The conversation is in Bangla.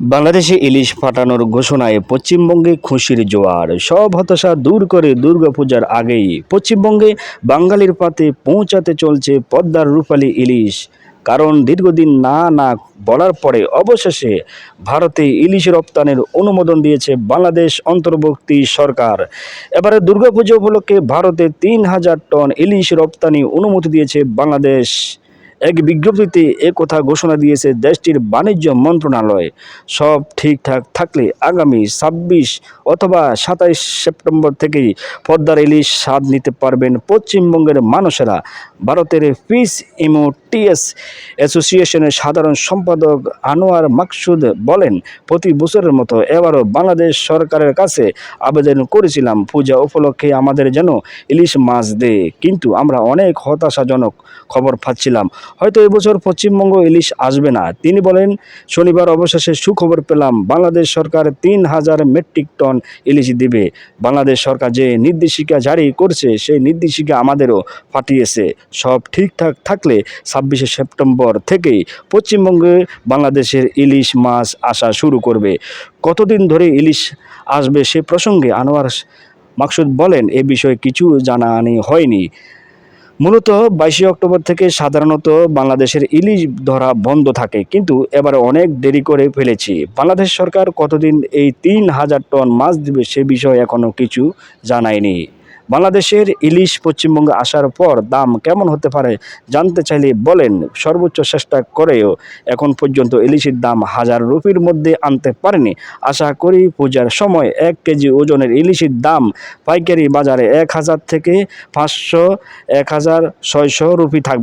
বাংলাদেশে ইলিশ পাঠানোর ঘোষণায় পশ্চিমবঙ্গে খুশির জোয়ার। সব হতাশা দূর করে দুর্গাপূজার আগেই পশ্চিমবঙ্গে বাঙালির পাতে পৌঁছাতে চলছে পদ্মার রূপালী ইলিশ। কারণ দীর্ঘদিন না না বলার পরে অবশেষে ভারতে ইলিশ রপ্তানির অনুমোদন দিয়েছে বাংলাদেশ অন্তর্বর্তী সরকার। এবারে দুর্গাপুজো উপলক্ষে ভারতে তিন হাজার টন ইলিশ রপ্তানি অনুমতি দিয়েছে বাংলাদেশ। এক বিজ্ঞপ্তিতে কথা ঘোষণা দিয়েছে দেশটির বাণিজ্য মন্ত্রণালয়। সব ঠিকঠাক থাকলে আগামী ছাব্বিশ অথবা সাতাইশ সেপ্টেম্বর থেকেই পদ্মার ইলিশ স্বাদ নিতে পারবেন পশ্চিমবঙ্গের মানুষেরা। ভারতের ফিস ইমোটিএস অ্যাসোসিয়েশনের সাধারণ সম্পাদক আনোয়ার মাকসুদ বলেন, প্রতি বছরের মতো এবারও বাংলাদেশ সরকারের কাছে আবেদন করেছিলাম, পূজা উপলক্ষে আমাদের যেন ইলিশ মাছ দেয়। কিন্তু আমরা অনেক হতাশাজনক খবর পাচ্ছিলাম। হয়তো এবছর পশ্চিমবঙ্গ ইলিশ আসবে না। তিনি বলেন, শনিবার অবশেষে সুখবর পেলাম, বাংলাদেশ সরকার তিন হাজার মেট্রিক টন ইলিশ দিবে। বাংলাদেশ সরকার যে নির্দেশিকা জারি করছে, সেই নির্দেশিকা আমাদেরও পাঠিয়েছে। সব ঠিকঠাক থাকলে ছাব্বিশে সেপ্টেম্বর থেকেই পশ্চিমবঙ্গে বাংলাদেশের ইলিশ মাছ আসা শুরু করবে। কতদিন ধরে ইলিশ আসবে সে প্রসঙ্গে আনোয়ার মাকসুদ বলেন, এ বিষয়ে কিছু জানানি হয়নি। মূলত বাইশে অক্টোবর থেকে সাধারণত বাংলাদেশের ইলিশ ধরা বন্ধ থাকে, কিন্তু এবার অনেক দেরি করে ফেলেছি। বাংলাদেশ সরকার কতদিন এই তিন হাজার টন মাছ দিবে সে বিষয়ে এখনও কিছু জানায়নি। বাংলাদেশের ইলিশ পশ্চিমবঙ্গে আসার পর দাম কেমন হতে পারে জানতে চাইলে বলেন। সর্বোচ্চ চেষ্টা করেও এখন পর্যন্ত ইলিশের দাম হাজার রুপির মধ্যে আনতে পারেনি। আশা করি পূজার সময় এক কেজি ওজনের ইলিশের দাম পাইকারি বাজারে এক হাজার থেকে পাঁচশো, এক হাজার, ছয়শো রুপি থাকবে।